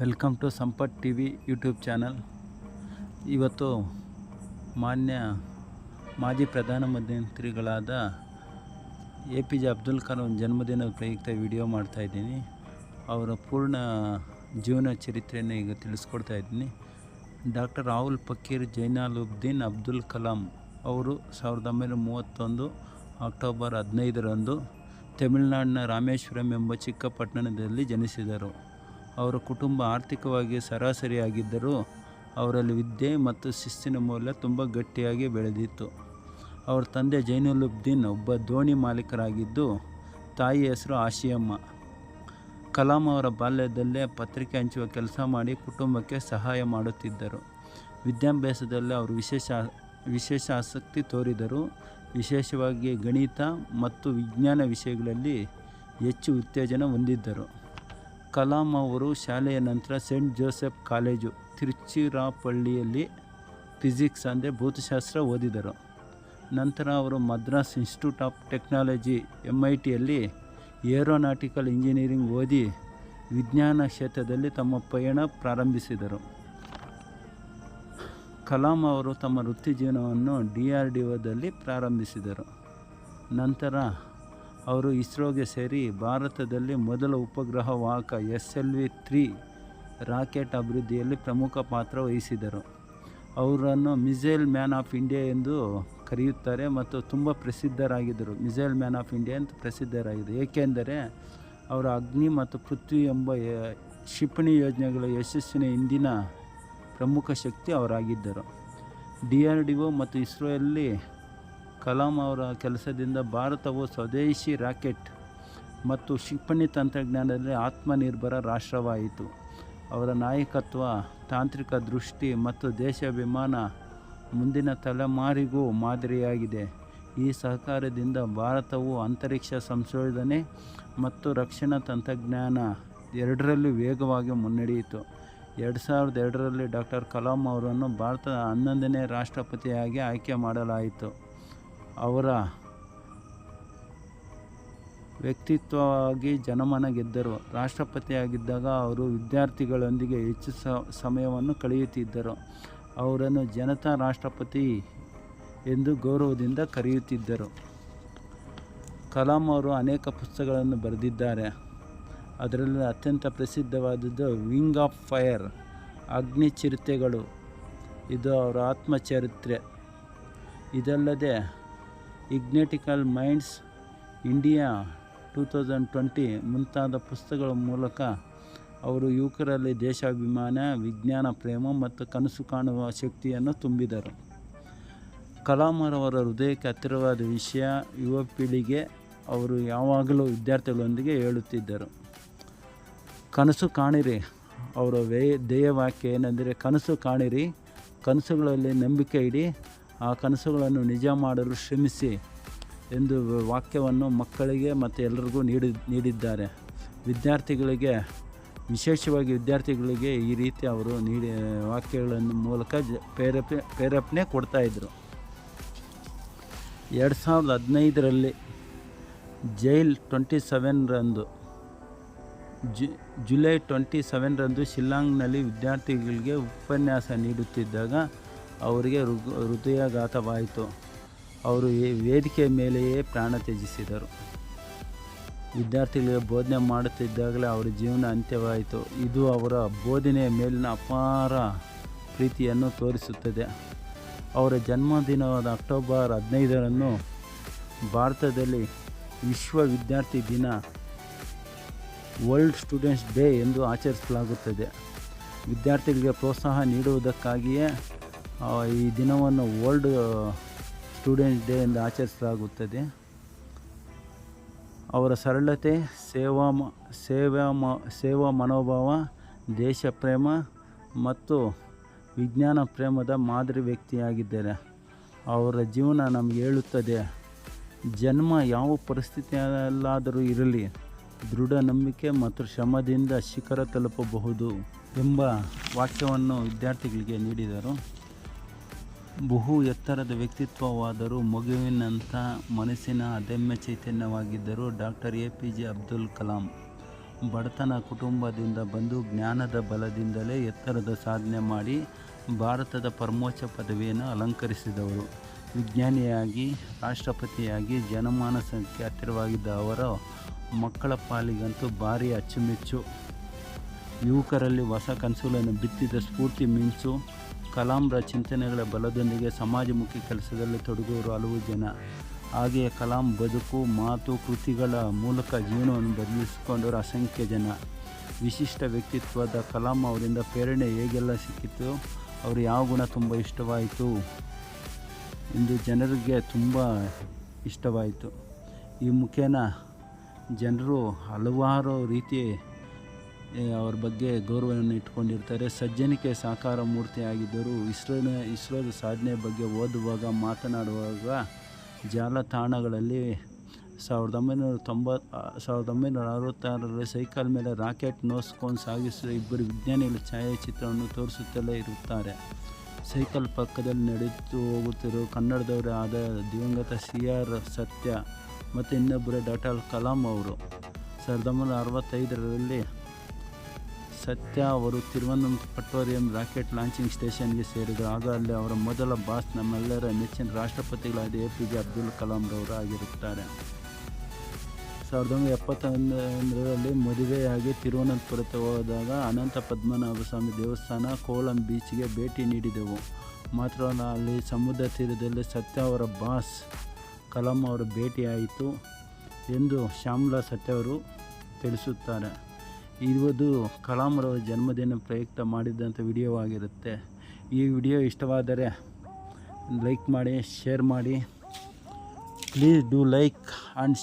Welcome to Sampath T V YouTube channel. ಇವತ್ತು ಮಾನ್ಯ ಮಾಜಿ ಪ್ರಧಾನಮಂತ್ರಿಗಳಾದ A P J Abdul Kalam ಜನ್ಮದಿನ ಪ್ರಯುಕ್ತ ವಿಡಿಯೋ ಮಾಡ್ತಾಯಿದ್ದೀನಿ ಅವರ ಪೂರ್ಣ ಜೀವನ ಚರಿತ್ರೆಯನ್ನು ಈಗ ತಿಳಿಸ್ಕೊಡ್ತಾ ಇದ್ದೀನಿ. ಡಾಕ್ಟರ್ ರಾಹುಲ್ ಫಕೀರ್ ಜೈನಾಲುದ್ದೀನ್ ಅಬ್ದುಲ್ ಕಲಾಂ ಅವರು ಸಾವಿರದ ಒಂಬೈನೂರ ಮೂವತ್ತೊಂದು ಅಕ್ಟೋಬರ್ ಹದಿನೈದರಂದು ತಮಿಳುನಾಡಿನ ರಾಮೇಶ್ವರಂ ಎಂಬ ಚಿಕ್ಕ ಪಟ್ಟಣದಲ್ಲಿ ಜನಿಸಿದರು. ಅವರ ಕುಟುಂಬ ಆರ್ಥಿಕವಾಗಿ ಸರಾಸರಿಯಾಗಿದ್ದರೂ ಅವರಲ್ಲಿ ವಿದ್ಯೆ ಮತ್ತು ಶಿಸ್ತಿನ ಮೌಲ್ಯ ತುಂಬ ಗಟ್ಟಿಯಾಗಿ ಬೆಳೆದಿತ್ತು. ಅವರ ತಂದೆ ಜೈನುಲುಬ್ದೀನ್ ಒಬ್ಬ ದೋಣಿ ಮಾಲೀಕರಾಗಿದ್ದು ತಾಯಿ ಹೆಸರು ಆಶಿಯಮ್ಮ. ಕಲಾಂ ಅವರ ಬಾಲ್ಯದಲ್ಲೇ ಪತ್ರಿಕೆ ಹಂಚುವ ಕೆಲಸ ಮಾಡಿ ಕುಟುಂಬಕ್ಕೆ ಸಹಾಯ ಮಾಡುತ್ತಿದ್ದರು. ವಿದ್ಯಾಭ್ಯಾಸದಲ್ಲಿ ಅವರು ವಿಶೇಷ ವಿಶೇಷ ಆಸಕ್ತಿ ತೋರಿದರು ವಿಶೇಷವಾಗಿ ಗಣಿತ ಮತ್ತು ವಿಜ್ಞಾನ ವಿಷಯಗಳಲ್ಲಿ ಹೆಚ್ಚು ಉತ್ತೇಜನ ಹೊಂದಿದ್ದರು. ಕಲಾಂ ಅವರು ಶಾಲೆಯ ನಂತರ ಸೇಂಟ್ ಜೋಸೆಫ್ ಕಾಲೇಜು ತಿರುಚಿರಾಪಳ್ಳಿಯಲ್ಲಿ ಫಿಸಿಕ್ಸ್ ಅಂದರೆ ಭೌತಶಾಸ್ತ್ರ ಓದಿದರು. ನಂತರ ಅವರು Madras institute of technology M I ಟಿಯಲ್ಲಿ aeronautical engineering ಓದಿ ವಿಜ್ಞಾನ ಕ್ಷೇತ್ರದಲ್ಲಿ ತಮ್ಮ ಪಯಣ ಪ್ರಾರಂಭಿಸಿದರು. ಕಲಾಂ ಅವರು ತಮ್ಮ ವೃತ್ತಿ ಜೀವನವನ್ನು ಡಿ ಆರ್ ಡಿ ಒದಲ್ಲಿ ಪ್ರಾರಂಭಿಸಿದರು. ನಂತರ ಅವರು ಇಸ್ರೋಗೆ ಸೇರಿ ಭಾರತದಲ್ಲಿ ಮೊದಲ ಉಪಗ್ರಹ ವಾಹಕ S L V three rocket ಅಭಿವೃದ್ಧಿಯಲ್ಲಿ ಪ್ರಮುಖ ಪಾತ್ರ ವಹಿಸಿದರು. ಅವರನ್ನು ಮಿಸೈಲ್ ಮ್ಯಾನ್ ಆಫ್ ಇಂಡಿಯಾ ಎಂದು ಕರೆಯುತ್ತಾರೆ ಮತ್ತು ತುಂಬ ಪ್ರಸಿದ್ಧರಾಗಿದ್ದರು. ಮಿಸೈಲ್ ಮ್ಯಾನ್ ಆಫ್ ಇಂಡಿಯಾ ಅಂತ ಪ್ರಸಿದ್ಧರಾಗಿದೆ ಏಕೆಂದರೆ ಅವರ ಅಗ್ನಿ ಮತ್ತು ಪೃಥ್ವಿ ಎಂಬ ಕ್ಷಿಪಣಿ ಯೋಜನೆಗಳ ಯಶಸ್ಸಿನ ಹಿಂದಿನ ಪ್ರಮುಖ ಶಕ್ತಿ ಅವರಾಗಿದ್ದರು. ಡಿ ಆರ್ ಡಿ ಒ ಮತ್ತು ಇಸ್ರೋಯಲ್ಲಿ ಕಲಾಂ ಅವರ ಕೆಲಸದಿಂದ ಭಾರತವು ಸ್ವದೇಶಿ ರಾಕೆಟ್ ಮತ್ತು ಕ್ಷಿಪಣಿ ತಂತ್ರಜ್ಞಾನದಲ್ಲಿ ಆತ್ಮನಿರ್ಭರ ರಾಷ್ಟ್ರವಾಯಿತು. ಅವರ ನಾಯಕತ್ವ, ತಾಂತ್ರಿಕ ದೃಷ್ಟಿ ಮತ್ತು ದೇಶಾಭಿಮಾನ ಮುಂದಿನ ತಲೆಮಾರಿಗೂ ಮಾದರಿಯಾಗಿದೆ. ಈ ಸಹಕಾರದಿಂದ ಭಾರತವು ಅಂತರಿಕ್ಷ ಸಂಶೋಧನೆ ಮತ್ತು ರಕ್ಷಣಾ ತಂತ್ರಜ್ಞಾನ ಎರಡರಲ್ಲೂ ವೇಗವಾಗಿ ಮುನ್ನಡೆಯಿತು. ಎರಡು ಸಾವಿರದ ಎರಡರಲ್ಲಿ ಡಾಕ್ಟರ್ ಕಲಾಂ ಅವರನ್ನು ಭಾರತದ ಹನ್ನೊಂದನೇ ರಾಷ್ಟ್ರಪತಿಯಾಗಿ ಆಯ್ಕೆ ಮಾಡಲಾಯಿತು. ಅವರ ವ್ಯಕ್ತಿತ್ವವಾಗಿ ಜನಮನ ಗೆದ್ದರು. ರಾಷ್ಟ್ರಪತಿಯಾಗಿದ್ದಾಗ ಅವರು ವಿದ್ಯಾರ್ಥಿಗಳೊಂದಿಗೆ ಹೆಚ್ಚು ಸಮಯವನ್ನು ಕಳೆಯುತ್ತಿದ್ದರು. ಅವರನ್ನು ಜನತಾ ರಾಷ್ಟ್ರಪತಿ ಎಂದು ಗೌರವದಿಂದ ಕರೆಯುತ್ತಿದ್ದರು. ಕಲಾಂ ಅವರು ಅನೇಕ ಪುಸ್ತಕಗಳನ್ನು ಬರೆದಿದ್ದಾರೆ. ಅದರಲ್ಲಿ ಅತ್ಯಂತ ಪ್ರಸಿದ್ಧವಾದದ್ದು ವಿಂಗ್ ಆಫ್ ಫೈರ್, ಅಗ್ನಿ ಚಿರತೆಗಳು. ಇದು ಅವರ ಆತ್ಮಚರಿತ್ರೆ. ಇದಲ್ಲದೆ ignited minds India two thousand twenty ಮುಂತಾದ ಪುಸ್ತಕಗಳ ಮೂಲಕ ಅವರು ಯುವಕರಲ್ಲಿ ದೇಶಾಭಿಮಾನ, ವಿಜ್ಞಾನ, ಪ್ರೇಮ ಮತ್ತು ಕನಸು ಕಾಣುವ ಶಕ್ತಿಯನ್ನು ತುಂಬಿದರು. ಕಲಾಮರವರ ಹೃದಯಕ್ಕೆ ಹತ್ತಿರವಾದ ವಿಷಯ ಯುವ ಪೀಳಿಗೆ ಅವರು ಯಾವಾಗಲೂ ವಿದ್ಯಾರ್ಥಿಗಳೊಂದಿಗೆ ಹೇಳುತ್ತಿದ್ದರು. ಕನಸು ಕಾಣಿರಿ, ಅವರ ವೇ ಧ್ಯೇಯವಾಕ್ಯ ಏನೆಂದರೆ ಕನಸು ಕಾಣಿರಿ, ಕನಸುಗಳಲ್ಲಿ ನಂಬಿಕೆ ಇಡಿ ಆ ಕನಸುಗಳನ್ನು ನಿಜ ಮಾಡಲು ಶ್ರಮಿಸಿ ಎಂದು ವಾಕ್ಯವನ್ನು ಮಕ್ಕಳಿಗೆ ಮತ್ತು ಎಲ್ಲರಿಗೂ ನೀಡಿ ನೀಡಿದ್ದಾರೆ. ವಿದ್ಯಾರ್ಥಿಗಳಿಗೆ, ವಿಶೇಷವಾಗಿ ವಿದ್ಯಾರ್ಥಿಗಳಿಗೆ ಈ ರೀತಿ ಅವರು ನೀಡಿ ವಾಕ್ಯಗಳನ್ನು ಮೂಲಕ ಜ ಪ್ರೇರೇಪ ಪ್ರೇರೇಪಣೆ ಕೊಡ್ತಾಯಿದ್ರು ಎರಡು ಸಾವಿರದ ಹದಿನೈದರಲ್ಲಿ ಜೈಲ್ ಟ್ವೆಂಟಿ ಸೆವೆನ್ರಂದು ಜು ಜುಲೈ ಟ್ವೆಂಟಿ ಸೆವೆನ್ರಂದು ಶಿಲ್ಲಾಂಗ್ನಲ್ಲಿ ವಿದ್ಯಾರ್ಥಿಗಳಿಗೆ ಉಪನ್ಯಾಸ ನೀಡುತ್ತಿದ್ದಾಗ ಅವರಿಗೆ ಹೃದಯಾಘಾತವಾಯಿತು. ಅವರು ವೇದಿಕೆ ಮೇಲೆಯೇ ಪ್ರಾಣ ತ್ಯಜಿಸಿದರು. ವಿದ್ಯಾರ್ಥಿಗಳಿಗೆ ಬೋಧನೆ ಮಾಡುತ್ತಿದ್ದಾಗಲೇ ಅವರ ಜೀವನ ಅಂತ್ಯವಾಯಿತು. ಇದು ಅವರ ಬೋಧನೆಯ ಮೇಲಿನ ಅಪಾರ ಪ್ರೀತಿಯನ್ನು ತೋರಿಸುತ್ತದೆ. ಅವರ ಜನ್ಮದಿನವಾದ ಅಕ್ಟೋಬರ್ ಹದಿನೈದರಂದು ಭಾರತದಲ್ಲಿ ವಿಶ್ವ ವಿದ್ಯಾರ್ಥಿ ದಿನ, ವರ್ಲ್ಡ್ ಸ್ಟೂಡೆಂಟ್ಸ್ ಡೇ ಎಂದು ಆಚರಿಸಲಾಗುತ್ತದೆ. ವಿದ್ಯಾರ್ಥಿಗಳಿಗೆ ಪ್ರೋತ್ಸಾಹ ನೀಡುವುದಕ್ಕಾಗಿಯೇ ಈ ದಿನವನ್ನು ವರ್ಲ್ಡ್ ಸ್ಟೂಡೆಂಟ್ ಡೇ ಎಂದು ಆಚರಿಸಲಾಗುತ್ತದೆ. ಅವರ ಸರಳತೆ, ಸೇವಾ ಮ ಸೇವಾ ಮ, ಸೇವಾ ಮನೋಭಾವ, ದೇಶ ಪ್ರೇಮ ಮತ್ತು ವಿಜ್ಞಾನ ಪ್ರೇಮದ ಮಾದರಿ ವ್ಯಕ್ತಿಯಾಗಿದ್ದಾರೆ. ಅವರ ಜೀವನ ನಮಗೆ ಹೇಳುತ್ತದೆ, ಜನ್ಮ ಯಾವ ಪರಿಸ್ಥಿತಿಯಲ್ಲಾದರೂ ಇರಲಿ, ದೃಢ ನಂಬಿಕೆ ಮತ್ತು ಶ್ರಮದಿಂದ ಶಿಖರ ತಲುಪಬಹುದು ಎಂಬ ವಾಕ್ಯವನ್ನು ವಿದ್ಯಾರ್ಥಿಗಳಿಗೆ ನೀಡಿದರು. ಬಹು ಎತ್ತರದ ವ್ಯಕ್ತಿತ್ವವಾದರೂ ಮಗುವಿನಂಥ ಮನಸ್ಸಿನ ಅದಮ್ಯ ಚೈತನ್ಯವಾಗಿದ್ದರು doctor A P J Abdul Kalam ಬಡತನ ಕುಟುಂಬದಿಂದ ಬಂದು ಜ್ಞಾನದ ಬಲದಿಂದಲೇ ಎತ್ತರದ ಸಾಧನೆ ಮಾಡಿ ಭಾರತದ ಪರಮೋಚ್ಚ ಪದವಿಯನ್ನು ಅಲಂಕರಿಸಿದವರು. ವಿಜ್ಞಾನಿಯಾಗಿ, ರಾಷ್ಟ್ರಪತಿಯಾಗಿ ಜನಮಾನಸಕ್ಕೆ ಹತ್ತಿರವಾಗಿದ್ದ ಅವರ ಮಕ್ಕಳ ಪಾಲಿಗಂತೂ ಭಾರಿ ಅಚ್ಚುಮೆಚ್ಚು. ಯುವಕರಲ್ಲಿ ಹೊಸ ಕನಸುಗಳನ್ನು ಬಿತ್ತಿದ ಸ್ಫೂರ್ತಿ ಮಿಂಚು ಕಲಾಂರ ಚಿಂತನೆಗಳ ಬಲದೊಂದಿಗೆ ಸಮಾಜಮುಖಿ ಕೆಲಸದಲ್ಲಿ ತೊಡಗುವರು ಹಲವು ಜನ. ಹಾಗೆಯೇ ಕಲಾಂ ಬದುಕು, ಮಾತು, ಕೃತಿಗಳ ಮೂಲಕ ಜೀವನವನ್ನು ಬದಲಿಸಿಕೊಂಡವರು ಅಸಂಖ್ಯ ಜನ. ವಿಶಿಷ್ಟ ವ್ಯಕ್ತಿತ್ವದ ಕಲಾಂ ಅವರಿಂದ ಪ್ರೇರಣೆ ಹೇಗೆಲ್ಲ ಸಿಕ್ಕಿತು? ಅವರು ಯಾವ ಗುಣ ತುಂಬ ಇಷ್ಟವಾಯಿತು? ಎಂದು ಜನರಿಗೆ ತುಂಬ ಇಷ್ಟವಾಯಿತು. ಈ ಮುಖೇನ ಜನರು ಹಲವಾರು ರೀತಿ ಅವ್ರ ಬಗ್ಗೆ ಗೌರವವನ್ನು ಇಟ್ಕೊಂಡಿರ್ತಾರೆ. ಸಜ್ಜನಿಕೆ ಸಾಕಾರ ಮೂರ್ತಿಯಾಗಿದ್ದರು ಇಸ್ರೋನ ಇಸ್ರೋದ ಸಾಧನೆ ಬಗ್ಗೆ ಓದುವಾಗ, ಮಾತನಾಡುವಾಗ ಜಾಲತಾಣಗಳಲ್ಲಿ ಸಾವಿರದ ಒಂಬೈನೂರ ತೊಂಬತ್ತು ಸಾವಿರದ ಒಂಬೈನೂರ ಅರವತ್ತಾರರಲ್ಲಿ ಸೈಕಲ್ ಮೇಲೆ ರಾಕೆಟ್ ನೋಸ್ಕೊಂಡು ಸಾಗಿಸುವ ಇಬ್ಬರು ವಿಜ್ಞಾನಿಗಳ ಛಾಯಾಚಿತ್ರವನ್ನು ತೋರಿಸುತ್ತಲೇ ಇರುತ್ತಾರೆ. ಸೈಕಲ್ ಪಕ್ಕದಲ್ಲಿ ನಡೆದು ಹೋಗುತ್ತಿರುವ ಕನ್ನಡದವರೇ ಆದ ದಿವಂಗತ ಸಿ ಆರ್ ಸತ್ಯ ಮತ್ತು ಇನ್ನೊಬ್ಬರೇ ಡಾಕ್ಟರ್ ಕಲಾಂ ಅವರು. ಸಾವಿರದ ಒಂಬೈನೂರ ಅರವತ್ತೈದರಲ್ಲಿ ಸತ್ಯ, ಅವರು ತಿರುವನಂತಪುರಂ ರಾಕೆಟ್ ಲಾಂಚಿಂಗ್ ಸ್ಟೇಷನ್ಗೆ ಸೇರಿದರು. ಆಗ ಅಲ್ಲಿ ಅವರ ಮೊದಲ ಬಾಸ್ ನಮ್ಮೆಲ್ಲರ ನೆಚ್ಚಿನ ರಾಷ್ಟ್ರಪತಿಗಳಾದ ಎ ಪಿ ಜೆ ಅಬ್ದುಲ್ ಕಲಾಂರವರು ಆಗಿರುತ್ತಾರೆ. ಸಾವಿರದ ಒಂಬೈನೂರ ಎಪ್ಪತ್ತೊಂದರಲ್ಲಿ ಮದುವೆಯಾಗಿ ತಿರುವನಂತಪುರಕ್ಕೆ ಹೋದಾಗ ಅನಂತ ಪದ್ಮನಾಭ ಸ್ವಾಮಿ ದೇವಸ್ಥಾನ ಕೋಲಂ ಬೀಚ್ಗೆ ಭೇಟಿ ನೀಡಿದೆವು. ಮಾತ್ರ ಅಲ್ಲಿ ಸಮುದ್ರ ತೀರದಲ್ಲಿ ಸತ್ಯ ಅವರ ಬಾಸ್ ಕಲಾಂ ಅವರು ಭೇಟಿಯಾಯಿತು ಎಂದು ಶ್ಯಾಮ್ಲಾ ಸತ್ಯ ಅವರು ತಿಳಿಸುತ್ತಾರೆ. ಇದು ಕಲಾಮರ ಜನ್ಮದಿನ ಪ್ರಯುಕ್ತ ಮಾಡಿದಂಥ ವಿಡಿಯೋ ಆಗಿರುತ್ತೆ. ಈ ವಿಡಿಯೋ ಇಷ್ಟವಾದರೆ ಲೈಕ್ ಮಾಡಿ, ಶೇರ್ ಮಾಡಿ. Please do like and